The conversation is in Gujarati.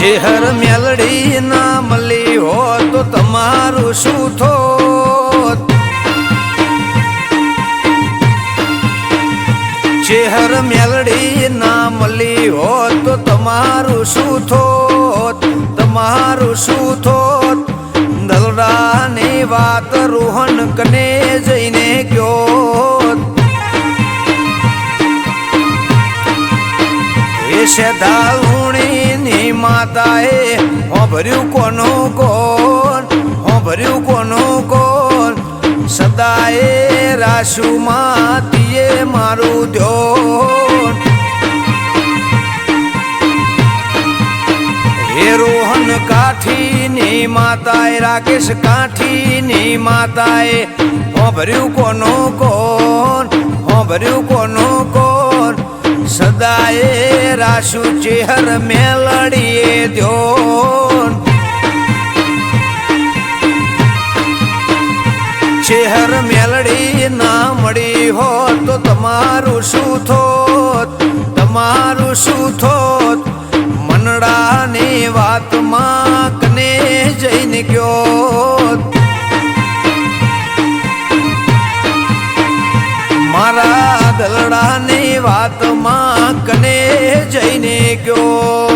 ચેહર મેલડી ના મળી હોત તો તમારું શું થોત? ચેહર મેલડી ના મળી હોત તો તમારું શું થોત? તમારું શું થોત? દલડાની વાત રોહન કને જઈને ગયો એ શેધાલુણીની માતાએ હોભર્યું કોનું કોણ? હોભર્યું કોનું કોણ? સદાએ રાશુમાં માતીએ મારું ધ્યોન. હે રોહન કાઠીની માતાએ, રાકેશ કાઠીની માતાએ હોભર્યું કોનું કોણ? હોભર્યું કોનું કોણ? સદાએ રાશુ ચેહર મેલડીએ ધ્યોન ચેહર મેલડી ના મળી હોત તો તમારું શું થોત? તમારું શું થોત? મનડાની વાતમાં કને જઈને ગયો મારા દલડાની વાતમાં go.